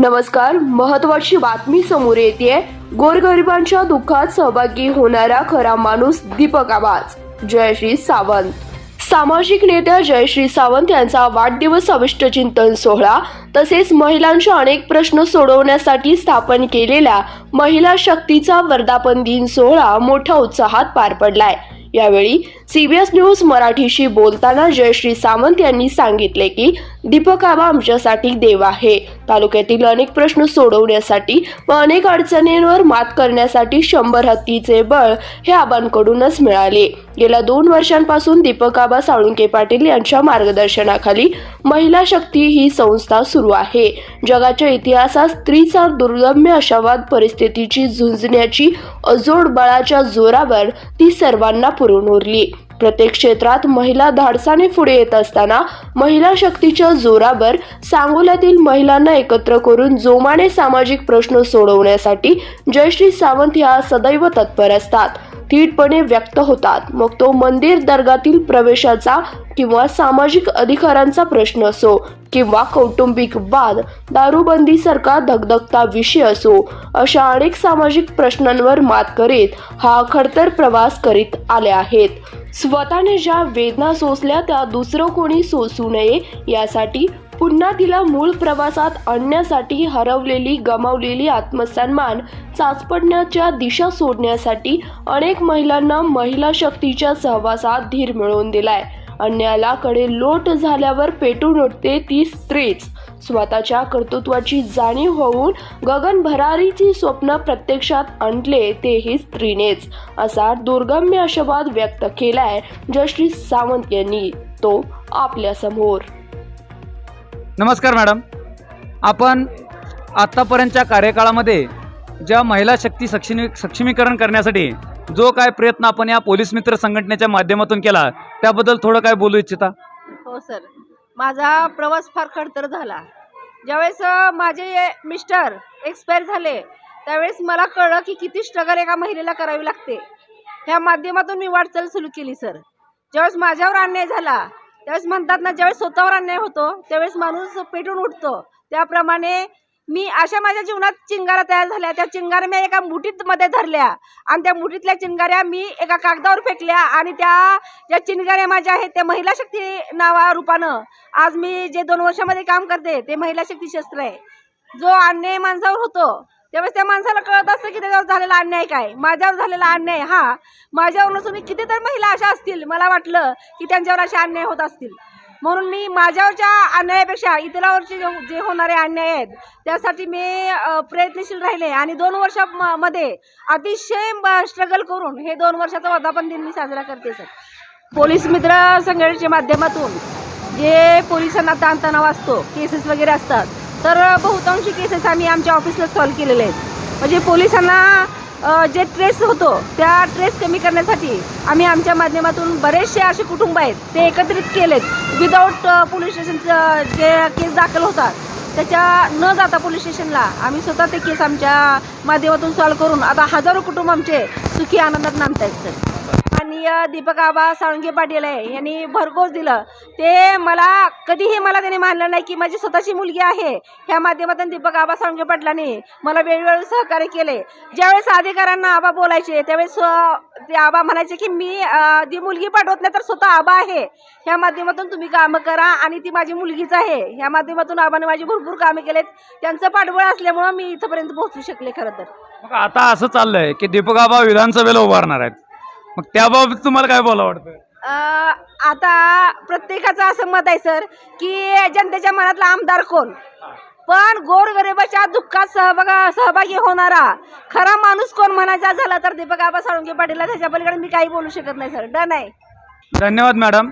नमस्कार महत्वाची बातमी समोर येते गोरगरिबांच्या दुःखात सहभागी होणारा खरा माणूस दीपक आवाज. जयश्री सावंत. सामाजिक नेत्या जयश्री सावंत यांचा वाढदिवस अविष्टचिंतन सोहळा तसेच महिलांचे अनेक प्रश्न सोडवण्यासाठी स्थापन केलेल्या महिला शक्तीचा वर्धापन दिन सोहळा मोठ्या उत्साहात पार पडलाय. यावेळी सीबीएस न्यूज मराठीशी बोलताना जयश्री सावंत यांनी सांगितले की दीपक आबा आमच्यासाठी देव आहे. तालुक्यातील अनेक प्रश्न सोडवण्यासाठी व अनेक अडचणींवर मात करण्यासाठी शंभर हत्तीचे बळ हे आबांकडूनच मिळाले. गेल्या दोन वर्षांपासून दीपक आबा साळुंके पाटील यांच्या मार्गदर्शनाखाली महिला शक्ती ही संस्था सुरू आहे. जगाच्या इतिहासात स्त्रीचा दुर्गम्य अशावाद परिस्थितीची झुंजण्याची अजोड बळाच्या जोरावर ती सर्वांना भरून उरली. प्रत्येक क्षेत्रात महिला धाडसाने पुढे येत असताना महिला शक्तीच्या जोरावर सांगोल्यातील महिलांना एकत्र करून जोमाने सामाजिक प्रश्न सोडवण्यासाठी जयश्री सावंत ह्या सदैव तत्पर असतात. थीटपणे व्यक्त होतात. मग तो मंदिर दर्गातील प्रवेशाचा किंवा सामाजिक अधिकारांचा प्रश्न असो किंवा कौटुंबिक वाद दारूबंदीसारखा धगधगता विषय असो अशा अनेक सामाजिक प्रश्नांवर मात करीत हा खडतर प्रवास करीत आले आहेत. स्वतःने ज्या वेदना सोसल्या त्या दुसरं कोणी सोसू नये यासाठी पुन्हा तिला मूळ प्रवासात आणण्यासाठी हरवलेली गमावलेली आत्मसन्मान चाचपडण्याच्या दिशा सोडण्यासाठी अनेक महिलांना महिला शक्तीच्या सहवासात धीर मिळवून दिलाय. अन्याला कडे लोट झाल्यावर पेटून उठते ती स्त्रीच. स्वतःच्या कर्तृत्वाची जाणीव होऊन गगन भरारीची स्वप्न प्रत्यक्षात आणले तेही स्त्रीनेच असा दुर्गम्य आशावाद व्यक्त केलाय जयश्री सावंत यांनी. तो आपल्यासमोर. नमस्कार मॅडम. आपण आत्तापर्यंतच्या कार्यकाळामध्ये ज्या महिला शक्ती सक्षमी सक्षमीकरण करण्यासाठी जो काय प्रयत्न आपण या पोलीस मित्र संघटनेच्या माध्यमातून केला त्याबद्दल थोडं काय बोलू इच्छिता? हो सर. माझा प्रवास फार खडतर झाला. ज्यावेळेस माझे मिस्टर एक्सपायर झाले त्यावेळेस मला कळलं की किती स्ट्रगल एका महिलेला करावी लागते. ह्या माध्यमातून मी वाटचाल सुरू केली सर. ज्यावेळेस माझ्यावर अन्याय झाला त्यावेळेस म्हणतात ना ज्यावेळेस स्वतःवर अन्याय होतो त्यावेळेस माणूस पेटून उठतो. त्याप्रमाणे मी अशा माझ्या जीवनात चिंगारा तयार झाल्या. त्या चिंगाऱ्या मी एका मुठीत मध्ये धरल्या आणि त्या मुठीतल्या चिंगाऱ्या मी एका कागदावर फेकल्या आणि त्या ज्या चिंगाऱ्या माझ्या आहेत त्या महिला शक्ती नावा रूपानं आज मी जे दोन वर्षामध्ये काम करते ते महिला शक्ती शस्त्र आहे. जो अन्याय माणसावर होतो त्यावेळेस त्या माणसाला कळत असतं की त्याच्यावर झालेला अन्याय काय. माझ्यावर झालेला अन्याय हा. माझ्यावर नसून कितीतरी महिला अशा असतील मला वाटलं की त्यांच्यावर असे अन्याय होत असतील. म्हणून मी माझ्यावरच्या अन्यायापेक्षा इतरावरचे जे होणारे अन्याय आहेत त्यासाठी मी प्रयत्नशील राहिले आणि दोन वर्षामध्ये अतिशय स्ट्रगल करून हे दोन वर्षाचा वर्धापन दिन मी साजरा करते सर पोलीस मित्र संघटनेच्या माध्यमातून जे पोलिसांना ताणतणाव असतो केसेस वगैरे असतात तर बहुतांशी केसेस आम्ही आमच्या ऑफिसला सॉल्व्ह केलेले आहेत. म्हणजे पोलिसांना जे ट्रेस होतो त्या ट्रेस कमी करण्यासाठी आम्ही आमच्या माध्यमातून बरेचसे असे कुटुंब आहेत ते एकत्रित केलेत. विदाऊट पोलीस स्टेशनचं जे केस दाखल होतात त्याच्या न जाता पोलीस स्टेशनला आम्ही स्वतः ते केस आमच्या माध्यमातून सॉल्व्ह करून आता हजारो कुटुंब आमचे सुखी आनंदात नांदत आहेत सर. आणि दीपक आबा साळुंके पाटील आहे यांनी भरघोस दिलं. ते मला कधीही मला त्याने मानलं नाही की माझी स्वतःची मुलगी आहे. ह्या माध्यमातून दीपक आबा साळुंके पाटलांनी मला वेळोवेळी सहकार्य केले. ज्यावेळेस अधिकाऱ्यांना आबा बोलायचे त्यावेळेस ते आबा म्हणायचे की मी ती मुलगी पाठवत नाही तर स्वतः आबा आहे. ह्या माध्यमातून तुम्ही कामं करा आणि ती माझी मुलगीच आहे. ह्या माध्यमातून आबाने माझी भरपूर कामे केलेत. त्यांचं पाठबळ असल्यामुळं मी इथंपर्यंत पोहोचू शकले खरं तर. मग आता असं चाललंय की दीपक आबा विधानसभेला उभारणार आहेत. मग त्याबाबत तुम्हाला काय बोला वाटतं अ, आता प्रत्येकाचं असं मत आहे सर की जनतेच्या मनातला आमदार कोण? पण गोरगरिबाच्या दुःखात सहभाग सहभागी होणारा खरा माणूस कोण म्हणायचा झाला तर दीपक आबा साळुंके पाटीलला त्याच्या पलीकडे मी काही बोलू शकत नाही सर. डन आहे. धन्यवाद मॅडम.